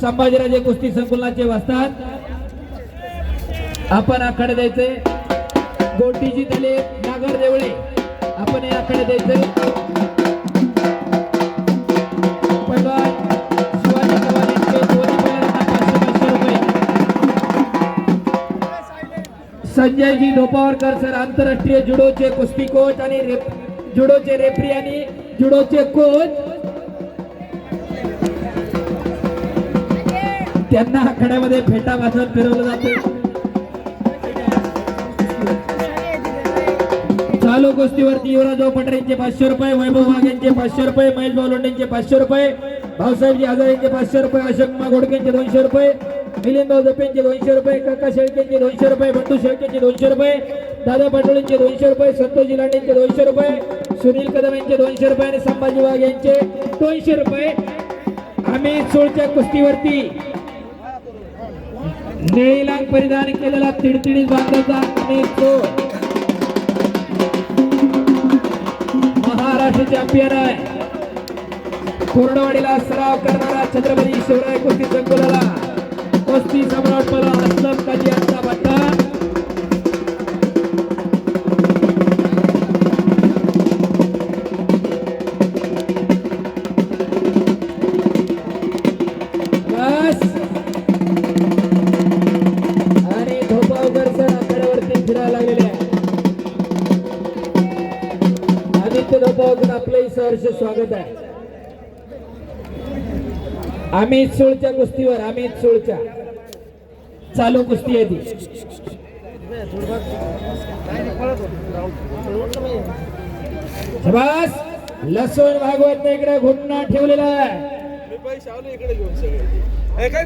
संभाजीराजे कुस्ती संकुलाचे वस्तात आपण आकडे द्यायचे. गोटीजी दले नागर देवळे. आपण हे आकडे द्यायचे. पैलवान शिवाजी चव्हाण यांचे दोन्ही बैलांना पाचशे पाचशे रुपये. संजयजी ढोपावरकर सर आंतरराष्ट्रीय जुडोचे कुस्ती कोच आणि रेप- जुडोचे रेफरी आणि जुडोचे कोच. त्यांना आखाड्यामध्ये फेटा वाजवत फिरवलं जाते. चालू कुस्तीवरती युवराजभाऊ पटरेंचे पाचशे रुपये वैभव वाघ यांचे पाचशे रुपये महेश भाऊ लोंढेंचे पाचशे रुपये भाऊसाहेबजी आजार पाचशे रुपये अशोक घोडकेंचे दोनशे रुपये मिलिंद जपेंचे दोनशे रुपये काका शेळकेंचे दोनशे रुपये बंडू शेळकेंचे दोनशे रुपये दादा पाटोळेंचे दोनशे रुपये संतोषजी लांडेंचे दोनशे रुपये सुनील कदम यांचे दोनशे रुपये आणि संभाजी वाघ यांचे दोनशे रुपये. आम्ही सोळच्या कुस्तीवरती निळीलांग परिधान केलेला तिडतिडीत बांधायचा तो महाराष्ट्र चॅम्पियन आहे. कोरडवाडीला सराव करणारा छत्रपती आदित्य आपलंही सहर्ष स्वागत आहे. अमित सुळच्या कुस्तीवर अमित सुळच्या. चालू कुस्ती आहे ती. शबास! लसूण भागवत इकडे घुटणा ठेवलेला आहे.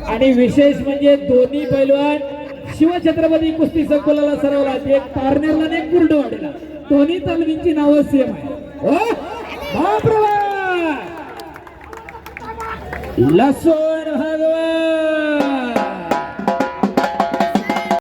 आणि विशेष म्हणजे दोन्ही पैलवान शिवछत्रपती कुस्ती संकुलाला सरवला. एक पारनेरला आणि एक कुर्डवाडीला दोन्ही तालमींची नावं सेम आहे बापरे बाप! लसूण